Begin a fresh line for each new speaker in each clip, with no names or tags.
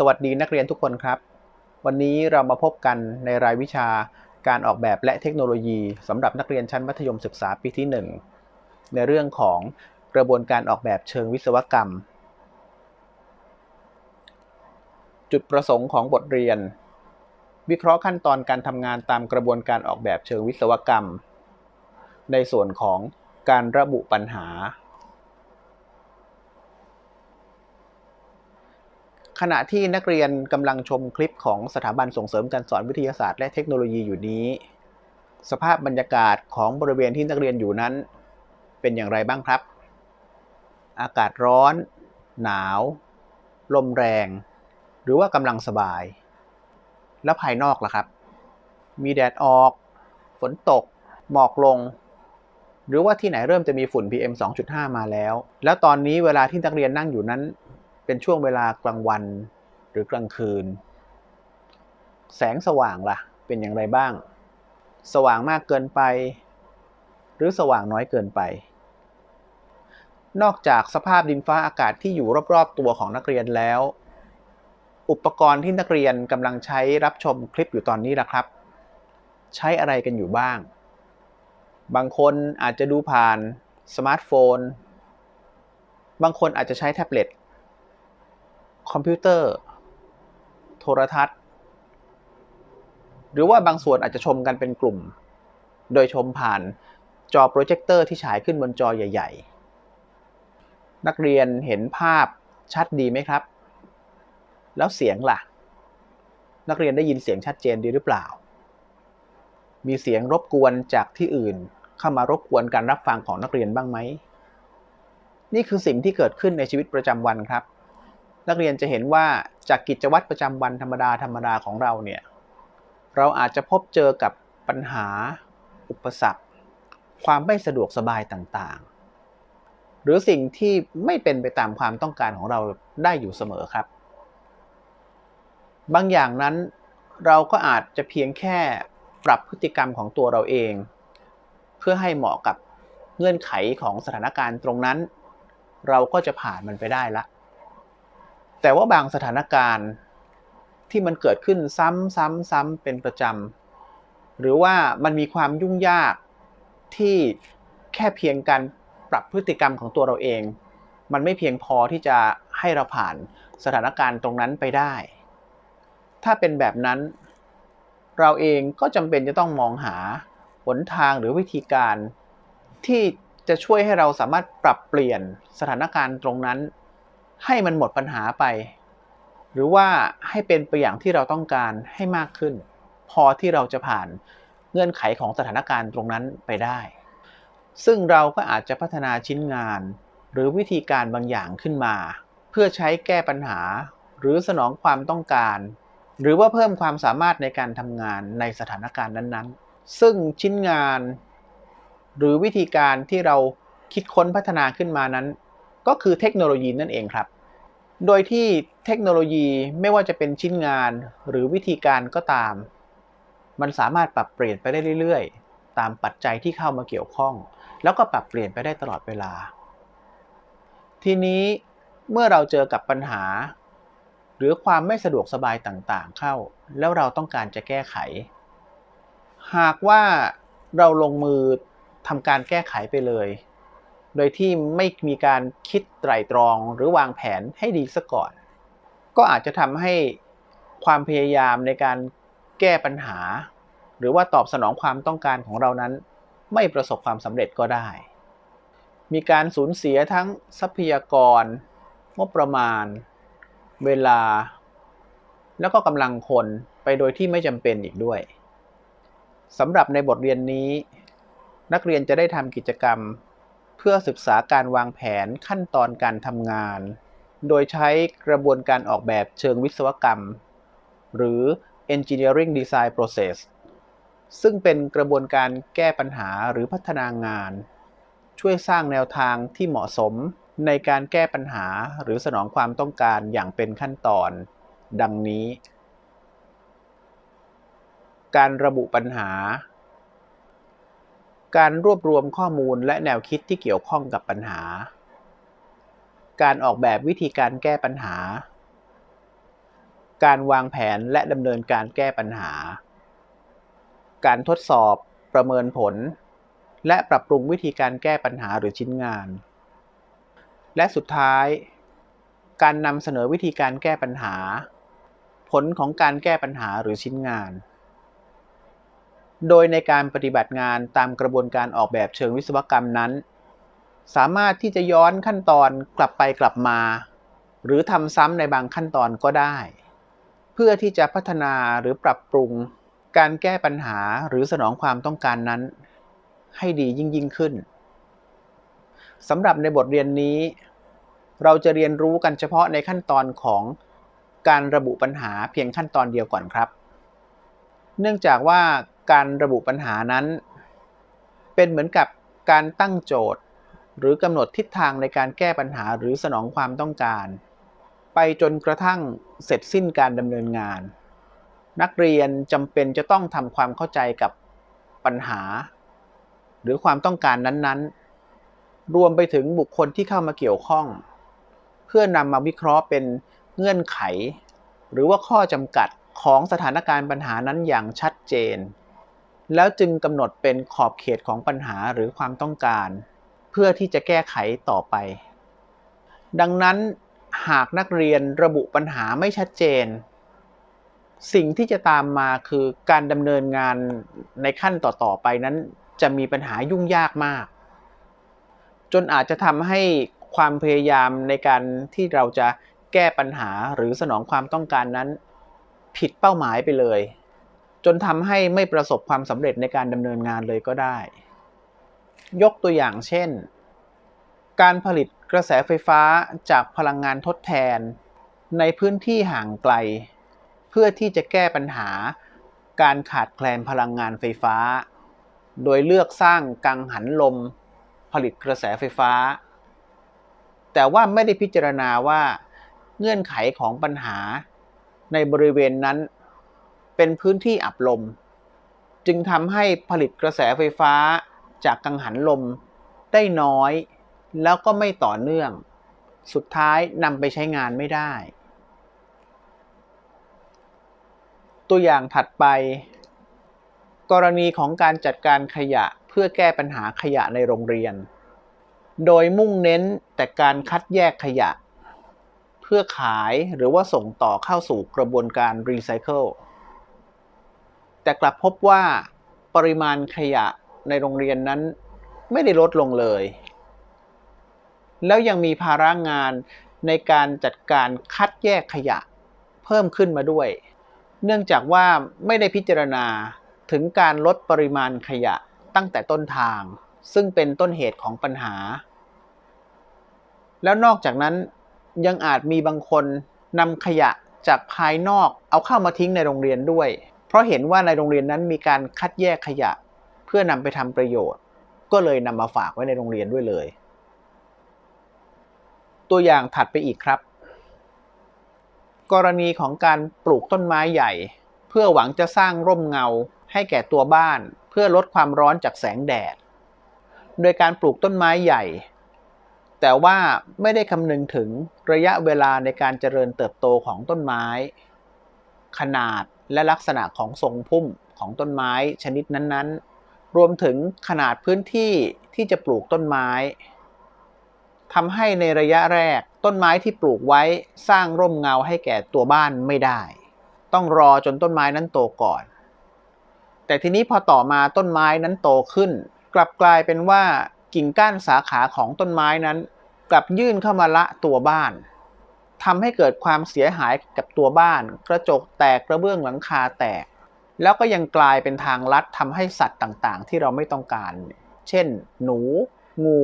สวัสดีนักเรียนทุกคนครับ วันนี้เรามาพบกันในรายวิชาการออกแบบและเทคโนโลยีสำหรับนักเรียนชั้นมัธยมศึกษาปีที่ 1 ในเรื่องของกระบวนการออกแบบเชิงวิศวกรรม จุดประสงค์ของบทเรียน วิเคราะห์ขั้นตอนการทำงานตามกระบวนการออกแบบเชิงวิศวกรรม ในส่วนของการระบุปัญหา ขณะที่นักเรียนกำลังชมคลิปของสถาบันส่งเสริมการสอนวิทยาศาสตร์และเทคโนโลยีอยู่นี้ สภาพบรรยากาศของบริเวณที่นักเรียนอยู่นั้น เป็นอย่างไรบ้างครับ อากาศร้อน หนาว ลมแรง หรือว่ากำลังสบาย แล้วภายนอกล่ะครับ มีแดดออก ฝนตก หมอกลง หรือว่าที่ไหนเริ่มจะมีฝุ่น PM 2.5 มาแล้ว แล้วตอนนี้เวลาที่นักเรียนนั่งอยู่นั้น เป็นช่วงเวลากลางวันหรือกลางคืน แสงสว่างล่ะ เป็นอย่างไรบ้าง สว่างมากเกินไป หรือสว่างน้อยเกินไป นอกจากสภาพดินฟ้าอากาศที่อยู่รอบๆตัวของนักเรียนแล้ว อุปกรณ์ที่นักเรียนกำลังใช้รับชมคลิปอยู่ตอนนี้ล่ะครับ ใช้อะไรกันอยู่บ้าง บางคนอาจจะดูผ่านสมาร์ทโฟน บางคนอาจจะใช้แท็บเล็ต คอมพิวเตอร์ โทรทัศน์ หรือว่าบางส่วนอาจจะชมกันเป็นกลุ่ม โดยชมผ่านจอโปรเจคเตอร์ที่ฉายขึ้นบนจอใหญ่ ๆ นักเรียนเห็นภาพชัดดีไหมครับ แล้วเสียงล่ะ นักเรียนได้ยินเสียงชัดเจนดีหรือเปล่า มีเสียงรบกวนจากที่อื่นเข้ามารบกวนการรับฟังของนักเรียนบ้างไหม นี่คือสิ่งที่เกิดขึ้นในชีวิตประจำวันครับ นักเรียนจะเห็นว่าจากกิจวัตรประจำวันธรรมดาธรรมดาของเราเนี่ยเราอาจจะพบเจอกับปัญหา อุปสรรค ความไม่สะดวกสบายต่างๆ หรือสิ่งที่ไม่เป็นไปตามความต้องการของเราได้อยู่เสมอครับ บางอย่างนั้นเราก็อาจจะเพียงแค่ปรับพฤติกรรมของตัวเราเอง เพื่อให้เหมาะกับเงื่อนไขของสถานการณ์ตรงนั้น เราก็จะผ่านมันไปได้ละ แต่ว่าบางสถานการณ์ที่มันเกิดขึ้นซ้ำซ้ำซ้ำเป็นประจำหรือว่ามันมีความยุ่งยากที่แค่เพียงการปรับพฤติกรรมของตัวเราเอง มันไม่เพียงพอที่จะให้เราผ่านสถานการณ์ตรงนั้นไปได้ ถ้าเป็นแบบนั้น เราเองก็จำเป็นจะต้องมองหาหนทางหรือวิธีการที่จะช่วยให้เราสามารถปรับเปลี่ยนสถานการณ์ตรงนั้น ให้มันหมดปัญหาไป หรือว่าให้เป็นไปอย่างที่เราต้องการให้มากขึ้น พอที่เราจะผ่านเงื่อนไขของสถานการณ์ตรงนั้นไปได้ ซึ่งเราก็อาจจะพัฒนาชิ้นงาน หรือวิธีการบางอย่างขึ้นมา เพื่อใช้แก้ปัญหา หรือสนองความต้องการ หรือว่าเพิ่มความสามารถในการทำงานในสถานการณ์นั้นๆ ซึ่งชิ้นงาน หรือวิธีการที่เราคิดค้นพัฒนาขึ้นมานั้น ก็คือเทคโนโลยีนั่นเองครับ โดยที่เทคโนโลยีไม่ว่าจะเป็นชิ้นงานหรือวิธีการก็ตาม มันสามารถปรับเปลี่ยนไปได้เรื่อยๆ ตามปัจจัยที่เข้ามาเกี่ยวข้อง แล้วก็ปรับเปลี่ยนไปได้ตลอดเวลา ทีนี้เมื่อเราเจอกับปัญหา หรือความไม่สะดวกสบายต่างๆ เข้า แล้วเราต้องการจะแก้ไข หากว่าเราลงมือทำการแก้ไขไปเลย โดยที่ไม่มีการคิดไตร่ตรองหรือวางแผนให้ดีซะก่อน ก็อาจจะทำให้ความพยายามในการแก้ปัญหา หรือว่าตอบสนองความต้องการของเรานั้น ไม่ประสบความสำเร็จก็ได้ มีการสูญเสียทั้งทรัพยากร งบประมาณ เวลา แล้วก็กำลังคนไปโดยที่ไม่จำเป็นอีกด้วยสำหรับในบทเรียนนี้ นักเรียนจะได้ทำกิจกรรม เพื่อศึกษาการวางแผนขั้นตอนการทำงาน โดยใช้กระบวนการออกแบบเชิงวิศวกรรม หรือ Engineering Design Process ซึ่งเป็นกระบวนการแก้ปัญหาหรือพัฒนางาน ช่วยสร้างแนวทางที่เหมาะสมในการแก้ปัญหาหรือสนองความต้องการอย่างเป็นขั้นตอน ดังนี้ การระบุปัญหา การรวบรวมข้อมูลและแนวคิดที่เกี่ยวข้องกับปัญหา การออกแบบวิธีการแก้ปัญหา การวางแผนและดำเนินการแก้ปัญหา การทดสอบประเมินผล และปรับปรุงวิธีการแก้ปัญหาหรือชิ้นงาน และสุดท้าย การนำเสนอวิธีการแก้ปัญหา ผลของการแก้ปัญหาหรือชิ้นงาน โดยในการปฏิบัติงานตามกระบวนการออกแบบเชิงวิศวกรรมนั้น สามารถที่จะย้อนขั้นตอนกลับไปกลับมา หรือทำซ้ำในบางขั้นตอนก็ได้ เพื่อที่จะพัฒนาหรือปรับปรุง การแก้ปัญหาหรือสนองความต้องการนั้น ให้ดียิ่งยิ่งขึ้นสำหรับในบทเรียนนี้ เราจะเรียนรู้กันเฉพาะในขั้นตอนของการระบุปัญหาเพียงขั้นตอนเดียวก่อนครับ เนื่องจากว่า การระบุปัญหานั้น เป็นเหมือนกับการตั้งโจทย์ หรือกำหนดทิศทางในการแก้ปัญหาหรือสนองความต้องการ ไปจนกระทั่งเสร็จสิ้นการดำเนินงาน นักเรียนจำเป็นจะต้องทำความเข้าใจกับปัญหา หรือความต้องการนั้นๆ รวมไปถึงบุคคลที่เข้ามาเกี่ยวข้อง เพื่อนำมาวิเคราะห์เป็นเงื่อนไข หรือว่าข้อจำกัดของสถานการณ์ปัญหานั้นอย่างชัดเจน แล้วจึงกำหนดเป็นขอบเขตของปัญหาหรือความต้องการ เพื่อที่จะแก้ไขต่อไป ดังนั้นหากนักเรียนระบุปัญหาไม่ชัดเจน สิ่งที่จะตามมาคือการดำเนินงานในขั้นต่อๆไปนั้น จะมีปัญหายุ่งยากมาก จนอาจจะทำให้ความพยายามในการที่เราจะแก้ปัญหาหรือสนองความต้องการนั้น ผิดเป้าหมายไปเลย จนทำให้ไม่ประสบความสำเร็จในการดำเนินงานเลยก็ได้ ยกตัวอย่างเช่น การผลิตกระแสไฟฟ้าจากพลังงานทดแทน ในพื้นที่ห่างไกล เพื่อที่จะแก้ปัญหา การขาดแคลนพลังงานไฟฟ้า โดยเลือกสร้างกังหันลม ผลิตกระแสไฟฟ้า แต่ว่าไม่ได้พิจารณาว่า เงื่อนไขของปัญหาในบริเวณนั้น เป็นพื้นที่อับลม จึงทำให้ผลิตกระแสไฟฟ้าจากกังหันลมได้น้อย แล้วก็ไม่ต่อเนื่อง สุดท้ายนำไปใช้งานไม่ได้ ตัวอย่างถัดไป กรณีของการจัดการขยะเพื่อแก้ปัญหาขยะในโรงเรียน โดยมุ่งเน้นแต่การคัดแยกขยะ เพื่อขายหรือว่าส่งต่อเข้าสู่กระบวนการรีไซเคิล แต่กลับพบว่าปริมาณขยะในโรงเรียนนั้นไม่ได้ลดลงเลย แล้วยังมีภาระงานในการจัดการคัดแยกขยะเพิ่มขึ้นมาด้วย เนื่องจากว่าไม่ได้พิจารณาถึงการลดปริมาณขยะตั้งแต่ต้นทาง ซึ่งเป็นต้นเหตุของปัญหา แล้วนอกจากนั้นยังอาจมีบางคนนำขยะจากภายนอกเอาเข้ามาทิ้งในโรงเรียนด้วย เพราะเห็นว่าในโรงเรียนนั้นมีการคัดแยกขยะ เพื่อนำไปทำประโยชน์ ก็เลยนำมาฝากไว้ในโรงเรียนด้วยเลย ตัวอย่างถัดไปอีกครับ กรณีของการปลูกต้นไม้ใหญ่ เพื่อหวังจะสร้างร่มเงาให้แก่ตัวบ้าน เพื่อลดความร้อนจากแสงแดด โดยการปลูกต้นไม้ใหญ่ แต่ว่าไม่ได้คำนึงถึงระยะเวลาในการเจริญเติบโตของต้นไม้ ขนาด และลักษณะของทรงพุ่มของต้นไม้ชนิดนั้นๆ รวมถึงขนาดพื้นที่ที่จะปลูกต้นไม้ทำให้ในระยะแรกต้นไม้ที่ปลูกไว้สร้างร่มเงาให้แก่ตัวบ้านไม่ได้ ต้องรอจนต้นไม้นั้นโตก่อน แต่ทีนี้พอต่อมาต้นไม้นั้นโตขึ้น กลับกลายเป็นว่ากิ่งก้านสาขาของต้นไม้นั้น กลับยื่นเข้ามาละตัวบ้าน ทำให้เกิดความเสียหายกับตัวบ้าน กระจกแตกกระเบื้องหลังคาแตก แล้วก็ยังกลายเป็นทางลัดทำให้สัตว์ต่างๆ ที่เราไม่ต้องการ เช่น หนู งู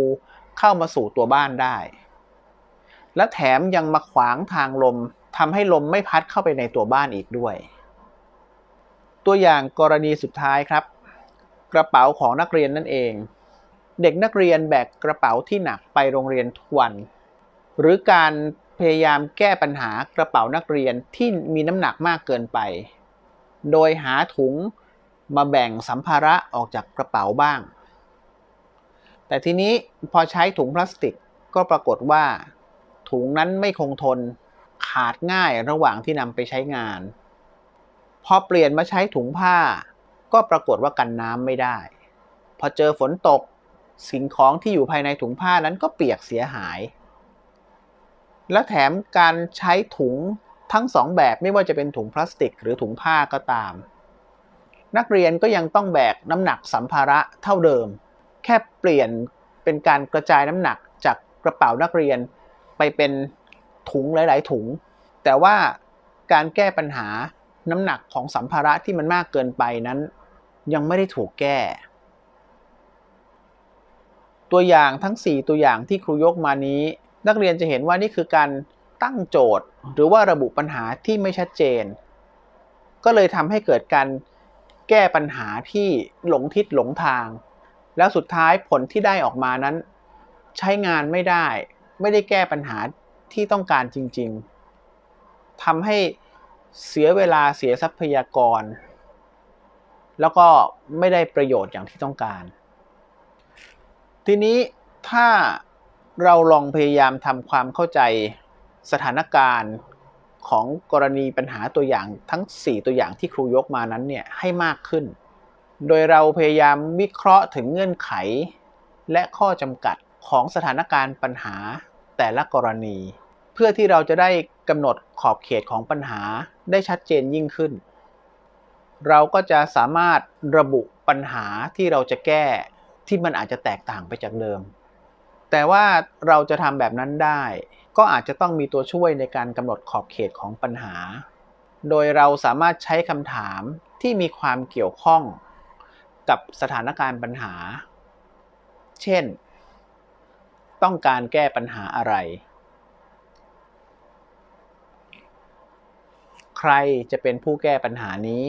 เข้ามาสู่ตัวบ้านได้ และแถมยังมาขวางทางลมทำให้ลมไม่พัดเข้าไปในตัวบ้านอีกด้วย ตัวอย่างกรณีสุดท้ายครับ กระเป๋าของนักเรียนนั่นเอง เด็กนักเรียนแบกกระเป๋าที่หนักไปโรงเรียนทุกวัน หรือการ พยายามแก้ปัญหากระเป๋านักเรียนที่มีน้ำหนักมากเกินไป โดยหาถุงมาแบ่งสัมภาระออกจากกระเป๋าบ้าง แต่ทีนี้พอใช้ถุงพลาสติกก็ปรากฏว่า ถุงนั้นไม่คงทนขาดง่ายระหว่างที่นำไปใช้งาน พอเปลี่ยนมาใช้ถุงผ้า ก็ปรากฏว่ากันน้ำไม่ได้ พอเจอฝนตกสิ่งของที่อยู่ภายในถุงผ้านั้นก็เปียกเสียหาย และแถมการใช้ถุงทั้งสองแบบไม่ว่าจะเป็นถุงพลาสติก หรือถุงผ้าก็ตาม นักเรียนก็ยังต้องแบกน้ำหนักสัมภาระเท่าเดิม แค่เปลี่ยนเป็นการกระจายน้ำหนักจากกระเป๋านักเรียนไปเป็นถุงหลาย ๆ ถุง แต่ว่าการแก้ปัญหาน้ำหนักของสัมภาระที่มันมากเกินไปนั้น ยังไม่ได้ถูกแก้ ตัวอย่างทั้ง 4 ตัวอย่างที่ครูยกมานี้ นักเรียนจะเห็นว่านี่คือการตั้งโจทย์ หรือว่าระบุปัญหาที่ไม่ชัดเจน ก็เลยทำให้เกิดการแก้ปัญหาที่หลงทิศหลงทาง แล้วสุดท้ายผลที่ได้ออกมานั้น ใช้งานไม่ได้ ไม่ได้แก้ปัญหาที่ต้องการจริง ๆทำให้เสียเวลาเสียทรัพยากร แล้วก็ไม่ได้ประโยชน์อย่างที่ต้องการ ทีนี้ถ้า เราลองพยายามทำความเข้าใจสถานการณ์ของกรณีปัญหาตัวอย่างทั้ง 4 ตัวอย่างที่ครูยกมานั้นเนี่ยให้มากขึ้น โดยเราพยายามวิเคราะห์ถึงเงื่อนไข และข้อจำกัดของสถานการณ์ปัญหาแต่ละกรณี เพื่อที่เราจะได้กำหนดขอบเขตของปัญหาได้ชัดเจนยิ่งขึ้น เราก็จะสามารถระบุปัญหาที่เราจะแก้ที่มันอาจจะแตกต่างไปจากเดิม แต่ว่าเราจะทำแบบนั้นได้ ก็อาจจะต้องมีตัวช่วยในการกำหนดขอบเขตของปัญหา โดยเราสามารถใช้คำถามที่มีความเกี่ยวข้องกับสถานการณ์ปัญหา เช่น ต้องการแก้ปัญหาอะไร ใครจะเป็นผู้แก้ปัญหานี้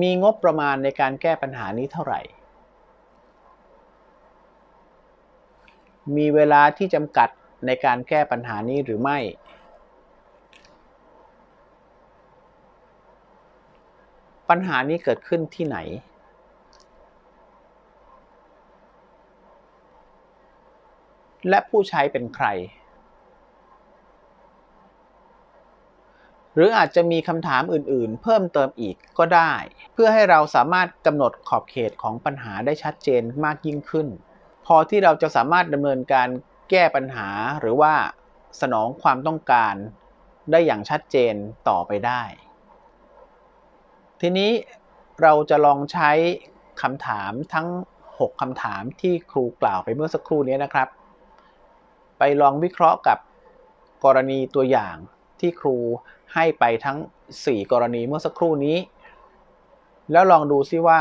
มีงบประมาณในการแก้ปัญหานี้เท่าไหร่ มีเวลาที่จำกัดในการแก้ปัญหานี้หรือไม่ ปัญหานี้เกิดขึ้นที่ไหน และผู้ใช้เป็นใคร หรืออาจจะมีคำถามอื่นๆ เพิ่มเติมอีกก็ได้ เพื่อให้เราสามารถกำหนดขอบเขตของปัญหาได้ชัดเจนมากยิ่งขึ้น พอที่เราจะสามารถดำเนินการแก้ปัญหาหรือว่าสนองความต้องการได้อย่างชัดเจนต่อไปได้ ทีนี้เราจะลองใช้คำถามทั้ง 6คำถามที่ครูกล่าวไปเมื่อสักครู่นี้นะครับ ไปลองวิเคราะห์กับกรณีตัวอย่างที่ครูให้ไปทั้ง 4 กรณีเมื่อสักครู่นี้ แล้วลองดูซิว่า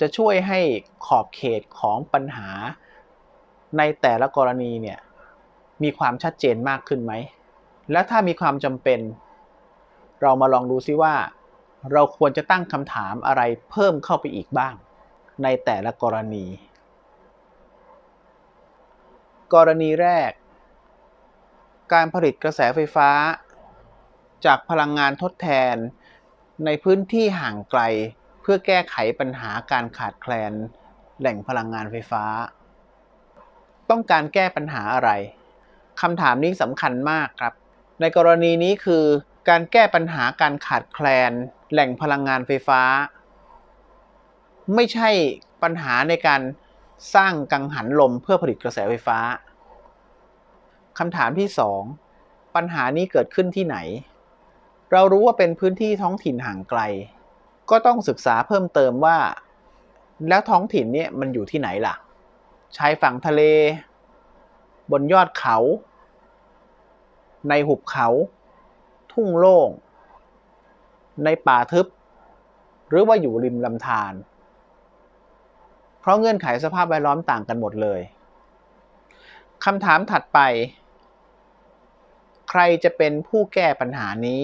จะช่วยให้ขอบเขตของปัญหาในแต่ละกรณีเนี่ยมีความชัดเจนมากขึ้นไหม และถ้ามีความจำเป็น เรามาลองดูซิว่า เราควรจะตั้งคำถามอะไรเพิ่มเข้าไปอีกบ้าง ในแต่ละกรณี กรณีแรก การผลิตกระแสไฟฟ้า จากพลังงานทดแทน ในพื้นที่ห่างไกล พื่อแก้ไขปัญหาการขาดแคลน แหล่งพลังงานไฟฟ้า ต้องการแก้ปัญหาอะไรคำถามนี้สำคัญมากครับ ในกรณีนี้คือ การแก้ปัญหาการขาดแคลน แหล่งพลังงานไฟฟ้า ไม่ใช่ปัญหาในการสร้างกังหันลมเพื่อผลิตกระแสไฟฟ้าคำถามที่ 2 ปัญหานี้เกิดขึ้นที่ไหน เรารู้ว่าเป็นพื้นที่ท้องถิ่นห่างไกล ก็ต้องศึกษาเพิ่มเติมว่า แล้วท้องถิ่นเนี่ยมันอยู่ที่ไหนล่ะ ชายฝั่งทะเล บนยอดเขา ในหุบเขา ทุ่งโล่ง ในป่าทึบ หรือว่าอยู่ริมลำธารเพราะเงื่อนไขสภาพแวดล้อมต่างกันหมดเลยคำถามถัดไป ใครจะเป็นผู้แก้ปัญหานี้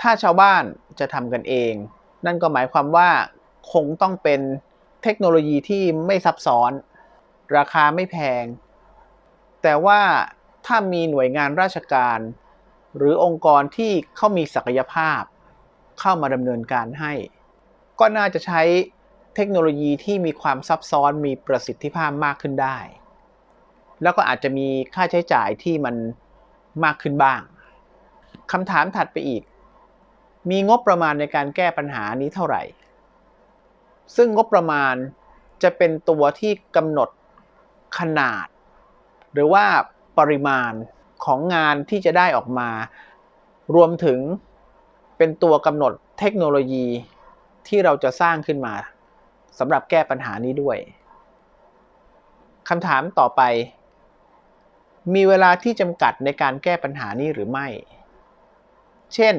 ถ้าชาวบ้านจะทำกันเอง นั่นก็หมายความว่าคงต้องเป็นเทคโนโลยีที่ไม่ซับซ้อน ราคาไม่แพง แต่ว่าถ้ามีหน่วยงานราชการ หรือองค์กรที่เขามีศักยภาพ เข้ามาดำเนินการให้ ก็น่าจะใช้เทคโนโลยีที่มีความซับซ้อนมีประสิทธิภาพมากขึ้นได้ แล้วก็อาจจะมีค่าใช้จ่ายที่มันมากขึ้นบ้างคำถามถัดไปอีก มีงบประมาณในการแก้ปัญหานี้เท่าไหร่ ซึ่งงบประมาณจะเป็นตัวที่กำหนดขนาด หรือว่าปริมาณของงานที่จะได้ออกมา รวมถึงเป็นตัวกำหนดเทคโนโลยีที่เราจะสร้างขึ้นมาสำหรับแก้ปัญหานี้ด้วยคำถามต่อไป มีเวลาที่จำกัดในการแก้ปัญหานี้หรือไม่ เช่น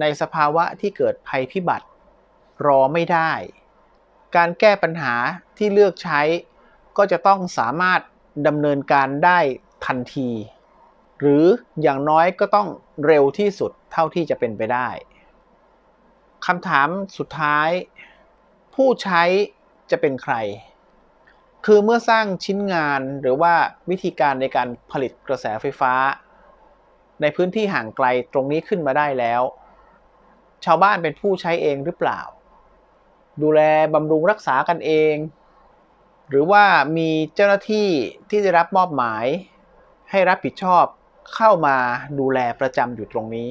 ในสภาวะที่เกิดภัยพิบัติ รอไม่ได้ การแก้ปัญหาที่เลือกใช้ ก็จะต้องสามารถดำเนินการได้ทันที หรืออย่างน้อยก็ต้องเร็วที่สุดเท่าที่จะเป็นไปได้คำถามสุดท้าย ผู้ใช้จะเป็นใคร คือเมื่อสร้างชิ้นงานหรือว่าวิธีการในการผลิตกระแสไฟฟ้า ในพื้นที่ห่างไกลตรงนี้ขึ้นมาได้แล้ว ชาวบ้านเป็นผู้ใช้เองหรือเปล่า ดูแลบำรุงรักษากันเอง หรือว่ามีเจ้าหน้าที่ที่ได้รับมอบหมาย ให้รับผิดชอบเข้ามาดูแลประจำอยู่ตรงนี้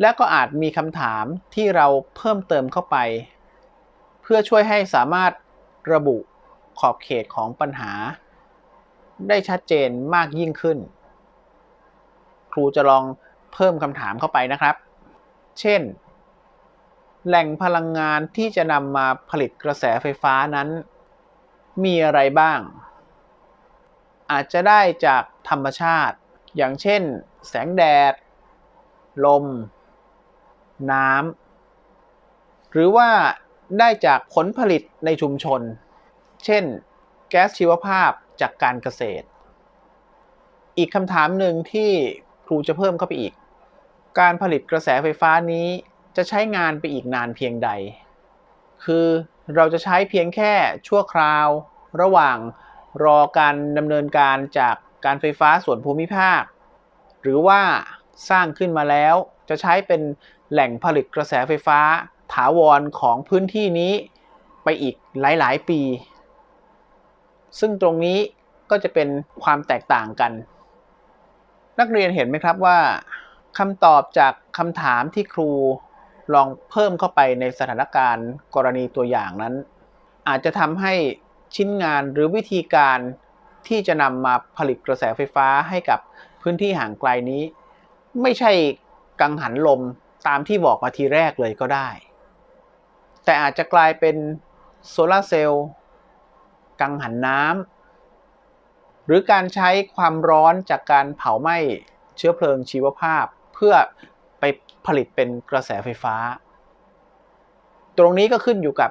และก็อาจมีคำถามที่เราเพิ่มเติมเข้าไป เพื่อช่วยให้สามารถระบุขอบเขตของปัญหา ได้ชัดเจนมากยิ่งขึ้น ครูจะลองเพิ่มคำถามเข้าไปนะครับ เช่น แหล่งพลังงานที่จะนำมาผลิตกระแสไฟฟ้านั้น มีอะไรบ้าง อาจจะได้จากธรรมชาติ อย่างเช่น แสงแดด ลม น้ำ หรือว่าได้จากผลผลิตในชุมชน เช่น แก๊สชีวภาพจากการเกษตร อีกคำถามหนึ่งที่ครูจะเพิ่มเข้าไปอีก การผลิตกระแสไฟฟ้านี้จะใช้งานไปอีกนานเพียงใด คือเราจะใช้เพียงแค่ชั่วคราว ระหว่างรอการดำเนินการจากการไฟฟ้าส่วนภูมิภาค หรือว่าสร้างขึ้นมาแล้วจะใช้เป็นแหล่งผลิตกระแสไฟฟ้าถาวรของพื้นที่นี้ไปอีกหลาย ๆ ปี ซึ่งตรงนี้ก็จะเป็นความแตกต่างกัน นักเรียนเห็นไหมครับว่า คำตอบจากคำถามที่ครูลองเพิ่มเข้าไปในสถานการณ์กรณีตัวอย่างนั้น อาจจะทำให้ชิ้นงานหรือวิธีการที่จะนำมาผลิตกระแสไฟฟ้าให้กับพื้นที่ห่างไกลนี้ ไม่ใช่กังหันลมตามที่บอกมาทีแรกเลยก็ได้ แต่อาจจะกลายเป็นโซลาเซลล์กังหันน้ำหรือการใช้ความร้อนจากการเผาไหม้เชื้อเพลิงชีวภาพ เพื่อไปผลิตเป็นกระแสไฟฟ้า ตรงนี้ก็ขึ้นอยู่กับ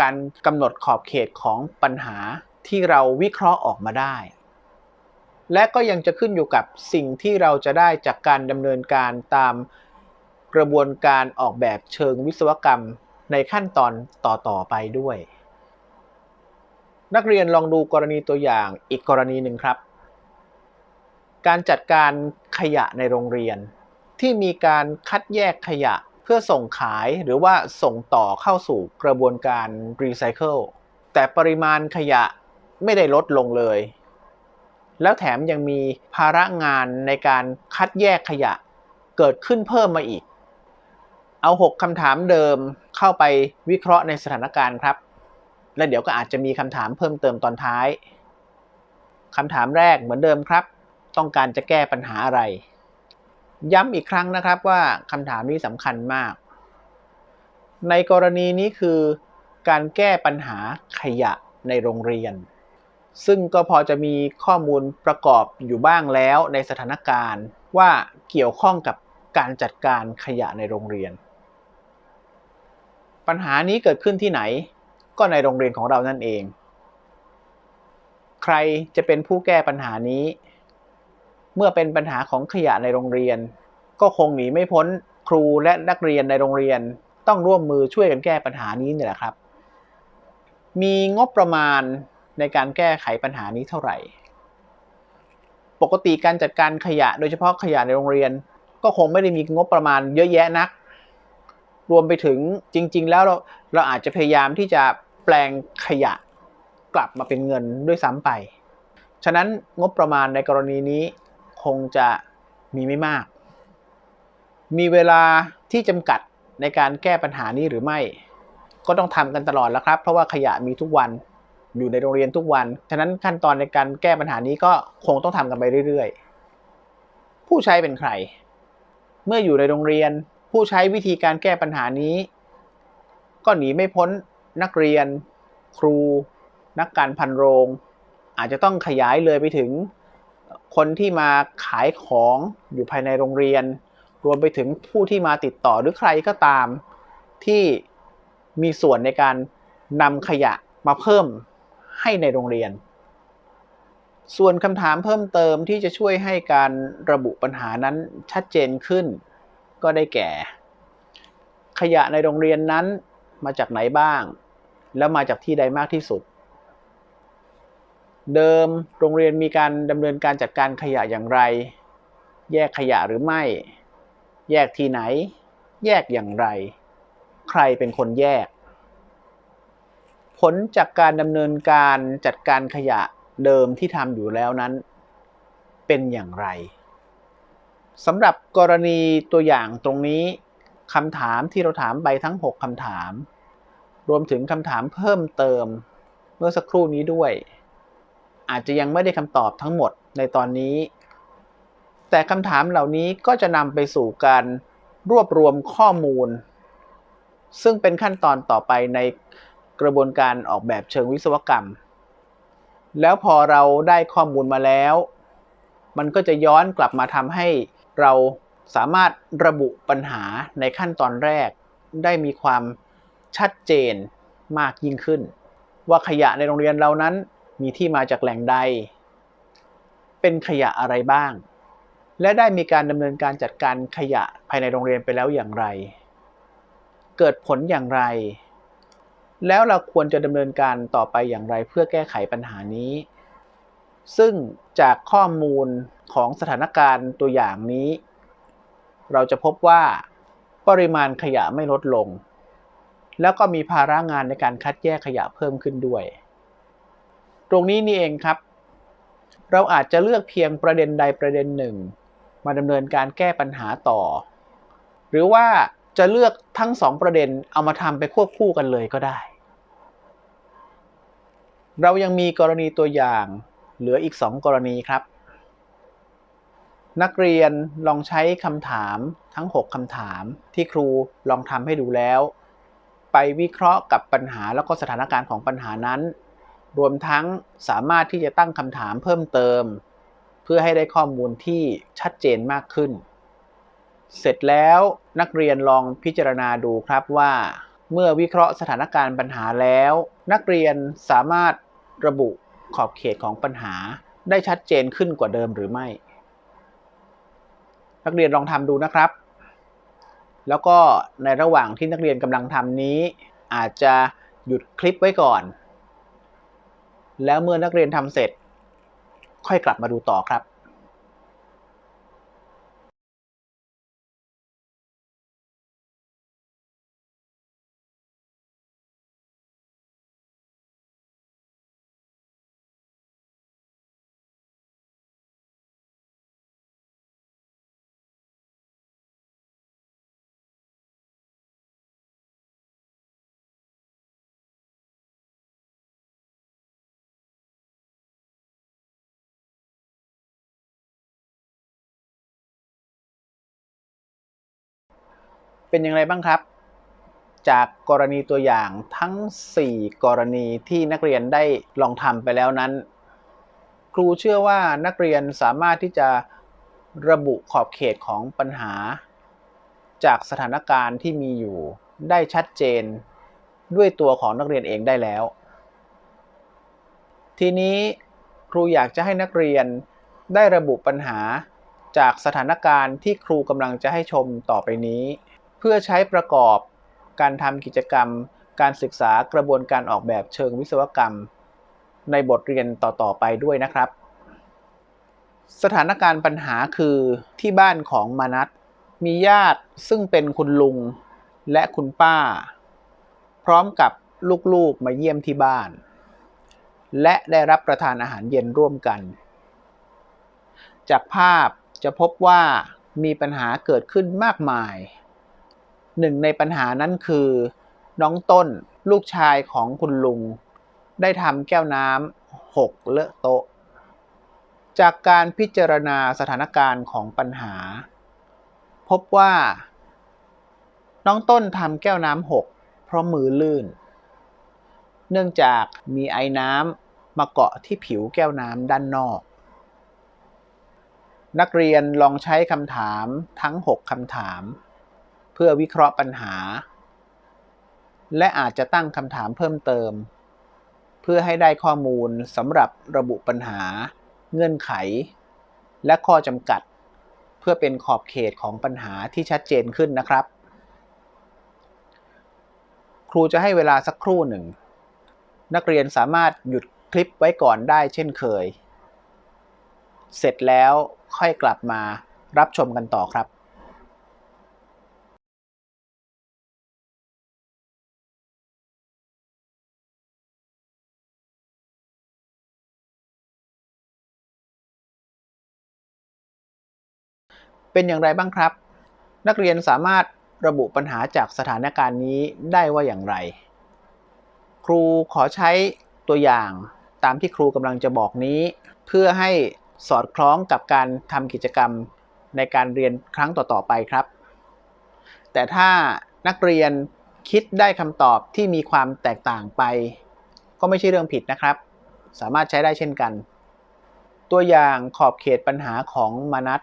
การกำหนดขอบเขตของปัญหาที่เราวิเคราะห์ออกมาได้ และก็ยังจะขึ้นอยู่กับสิ่งที่เราจะได้จากการดำเนินการตามกระบวนการออกแบบเชิงวิศวกรรมในขั้นตอนต่อ ๆ ไปด้วย นักเรียนลองดูกรณีตัวอย่างอีกกรณีหนึ่งครับ การจัดการขยะในโรงเรียน ที่มีการคัดแยกขยะเพื่อส่งขายหรือว่าส่งต่อเข้าสู่กระบวนการรีไซเคิลแต่ปริมาณขยะไม่ได้ลดลงเลย แล้วแถมยังมีภาระงานในการคัดแยกขยะเกิดขึ้นเพิ่มมาอีก เอา 6คำถามเดิมเข้าไปวิเคราะห์ในสถานการณ์ครับ และเดี๋ยวก็อาจจะมีคำถามเพิ่มเติมตอนท้ายคำถามแรกเหมือนเดิมครับ ต้องการจะแก้ปัญหาอะไร ย้ำอีกครั้งนะครับว่าคำถามนี้สำคัญมาก ในกรณีนี้คือการแก้ปัญหาขยะในโรงเรียน ซึ่งก็พอจะมีข้อมูลประกอบอยู่บ้างแล้วในสถานการณ์ว่าเกี่ยวข้องกับการจัดการขยะในโรงเรียน ปัญหานี้เกิดขึ้นที่ไหน ก็ในโรงเรียนของเรานั่นเอง ใครจะเป็นผู้แก้ปัญหานี้ เมื่อเป็นปัญหาของขยะในโรงเรียน ก็คงหนีไม่พ้นครูและนักเรียนในโรงเรียน ต้องร่วมมือช่วยกันแก้ปัญหานี้นี่แหละครับ มีงบประมาณในการแก้ไขปัญหานี้เท่าไหร่ ปกติการจัดการขยะโดยเฉพาะขยะในโรงเรียน ก็คงไม่ได้มีงบประมาณเยอะแยะนัก รวมไปถึงจริง ๆ แล้วเราเราอาจจะพยายามที่จะแปลงขยะกลับมาเป็นเงินด้วยซ้ำไป ฉะนั้นงบประมาณในกรณีนี้ คงจะมีไม่มาก มีเวลาที่จำกัดในการแก้ปัญหานี้หรือไม่ ก็ต้องทำกันตลอดแล้วครับ เพราะว่าขยะมีทุกวันอยู่ในโรงเรียนทุกวัน ฉะนั้นขั้นตอนในการแก้ปัญหานี้ก็คงต้องทำกันไปเรื่อยๆ ผู้ใช้เป็นใคร เมื่ออยู่ในโรงเรียน ผู้ใช้วิธีการแก้ปัญหานี้ ก็หนีไม่พ้นนักเรียน ครู นักการพันโรง อาจจะต้องขยายเลยไปถึง คนที่มาขายของอยู่ภายในโรงเรียน รวมไปถึงผู้ที่มาติดต่อหรือใครก็ตาม ที่มีส่วนในการนำขยะมาเพิ่มให้ในโรงเรียน ส่วนคำถามเพิ่มเติมที่จะช่วยให้การระบุปัญหานั้นชัดเจนขึ้น ก็ได้แก่ ขยะในโรงเรียนนั้นมาจากไหนบ้าง แล้วมาจากที่ใดมากที่สุด เดิมโรงเรียนมีการดำเนินการจัดการขยะอย่างไร แยกขยะหรือไม่ แยกที่ไหน แยกอย่างไร ใครเป็นคนแยก ผลจากการดำเนินการจัดการขยะเดิมที่ทำอยู่แล้วนั้น เป็นอย่างไรสำหรับกรณีตัวอย่างตรงนี้คำถามที่เราถามไปทั้ง 6คำถาม รวมถึงคำถามเพิ่มเติมเมื่อสักครู่นี้ด้วย อาจจะยังไม่ได้คำตอบทั้งหมดในตอนนี้ แต่คำถามเหล่านี้ก็จะนำไปสู่การรวบรวมข้อมูล ซึ่งเป็นขั้นตอนต่อไปในกระบวนการออกแบบเชิงวิศวกรรม แล้วพอเราได้ข้อมูลมาแล้ว มันก็จะย้อนกลับมาทำให้เราสามารถระบุปัญหาในขั้นตอนแรก ได้มีความชัดเจนมากยิ่งขึ้น ว่าขยะในโรงเรียนเรานั้น มีที่มาจากแหล่งใด เป็นขยะอะไรบ้าง และได้มีการดำเนินการจัดการขยะภายในโรงเรียนไปแล้วอย่างไร เกิดผลอย่างไร แล้วเราควรจะดำเนินการต่อไปอย่างไรเพื่อแก้ไขปัญหานี้ ซึ่งจากข้อมูลของสถานการณ์ตัวอย่างนี้ เราจะพบว่าปริมาณขยะไม่ลดลง แล้วก็มีภาระงานในการคัดแยกขยะเพิ่มขึ้นด้วย ตรงนี้นี่เองครับ เราอาจจะเลือกเพียงประเด็นใดประเด็นหนึ่ง มาดำเนินการแก้ปัญหาต่อ หรือว่าจะเลือกทั้งสองประเด็นเอามาทำไปควบคู่กันเลยก็ได้ เรายังมีกรณีตัวอย่างเหลืออีก 2 กรณีครับ นักเรียนลองใช้คำถามทั้ง 6คำถามที่ครูลองทำให้ดูแล้ว ไปวิเคราะห์กับปัญหาแล้วก็สถานการณ์ของปัญหานั้น รวมทั้งสามารถที่จะตั้งคำถามเพิ่มเติม เพื่อให้ได้ข้อมูลที่ชัดเจนมากขึ้น เสร็จแล้วนักเรียนลองพิจารณาดูครับว่า เมื่อวิเคราะห์สถานการณ์ปัญหาแล้ว นักเรียนสามารถระบุขอบเขตของปัญหาได้ชัดเจนขึ้นกว่าเดิมหรือไม่ นักเรียนลองทำดูนะครับ แล้วก็ในระหว่างที่นักเรียนกำลังทำนี้ อาจจะหยุดคลิปไว้ก่อน แล้วเมื่อนักเรียนทำเสร็จ ค่อยกลับมาดูต่อครับ เป็นอย่างไรบ้างครับ จากกรณีตัวอย่างทั้ง 4 กรณีที่นักเรียนได้ลองทำไปแล้วนั้น ครูเชื่อว่านักเรียนสามารถที่จะระบุขอบเขตของปัญหา จากสถานการณ์ที่มีอยู่ได้ชัดเจนด้วยตัวของนักเรียนเองได้แล้ว ทีนี้ครูอยากจะให้นักเรียนได้ระบุปัญหาจากสถานการณ์ที่ครูกำลังจะให้ชมต่อไปนี้ เพื่อใช้ประกอบการทำกิจกรรม การศึกษากระบวนการออกแบบเชิงวิศวกรรม ในบทเรียนต่อ ๆ ไปด้วยนะครับ สถานการณ์ปัญหาคือที่บ้านของมานัทมีญาติซึ่งเป็นคุณลุงและคุณป้า พร้อมกับลูกๆมาเยี่ยมที่บ้าน และได้รับประทานอาหารเย็นร่วมกัน จากภาพจะพบว่ามีปัญหาเกิดขึ้นมากมาย หนึ่งในปัญหานั้นคือ น้องต้นลูกชายของคุณลุง ได้ทำแก้วน้ำหกเลอะโต๊ะ จากการพิจารณาสถานการณ์ของปัญหา พบว่า น้องต้นทำแก้วน้ำหกเพราะมือลื่น เนื่องจากมีไอ้น้ำมาเกาะที่ผิวแก้วน้ำด้านนอก นักเรียนลองใช้คำถามทั้ง 6คำถาม พื่อวิเคราะห์ปัญหา และอาจจะตั้งคำถามเพิ่มเติม เพื่อให้ได้ข้อมูลสำหรับระบุปัญหา เงื่อนไข และข้อจำกัด เพื่อเป็นขอบเขตของปัญหาที่ชัดเจนขึ้นนะครับ ครูจะให้เวลาสักครู่หนึ่ง นักเรียนสามารถหยุดคลิปไว้ก่อนได้เช่นเคย เสร็จแล้วค่อยกลับมารับชมกันต่อครับ เป็นอย่างไรบ้างครับ นักเรียนสามารถระบุปัญหาจากสถานการณ์นี้ได้ว่าอย่างไร ครูขอใช้ตัวอย่างตามที่ครูกำลังจะบอกนี้ เพื่อให้สอดคล้องกับการทำกิจกรรมในการเรียนครั้งต่อๆไปครับ แต่ถ้านักเรียนคิดได้คำตอบที่มีความแตกต่างไป ก็ไม่ใช่เรื่องผิดนะครับ สามารถใช้ได้เช่นกัน ตัวอย่างขอบเขตปัญหาของมนัส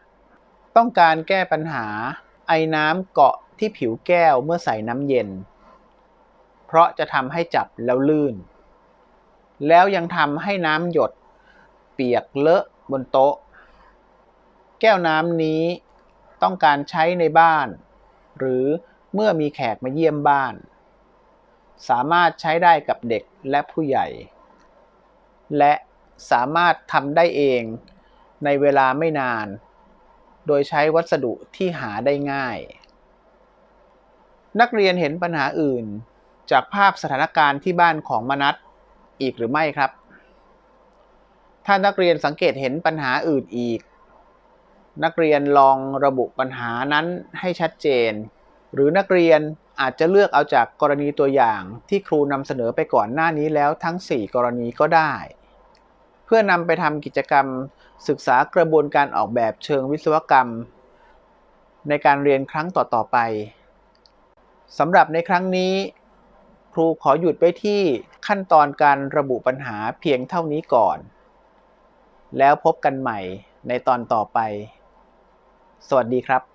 ต้องการแก้ปัญหาไอน้ำเกาะที่ผิวแก้วเมื่อใส่น้ำเย็น เพราะจะทำให้จับแล้วลื่น แล้วยังทำให้น้ำหยด เปียกเลอะบนโต๊ะ แก้วน้ำนี้ต้องการใช้ในบ้าน หรือเมื่อมีแขกมาเยี่ยมบ้าน สามารถใช้ได้กับเด็กและผู้ใหญ่ และสามารถทำได้เองในเวลาไม่นาน โดยใช้วัสดุที่หาได้ง่าย นักเรียนเห็นปัญหาอื่น จากภาพสถานการณ์ที่บ้านของมนัสอีกหรือไม่ครับ ถ้านักเรียนสังเกตเห็นปัญหาอื่นอีก นักเรียนลองระบุปัญหานั้นให้ชัดเจน หรือนักเรียนอาจจะเลือกเอาจากกรณีตัวอย่างที่ครูนำเสนอไปก่อนหน้านี้แล้วทั้ง 4 กรณีก็ได้ เพื่อนำไปทำกิจกรรมศึกษากระบวนการออกแบบเชิงวิศวกรรม ในการเรียนครั้งต่อๆไปสำหรับในครั้งนี้ ครูขอหยุดไว้ที่ขั้นตอนการระบุปัญหาเพียงเท่านี้ก่อน แล้วพบกันใหม่ในตอนต่อไป สวัสดีครับ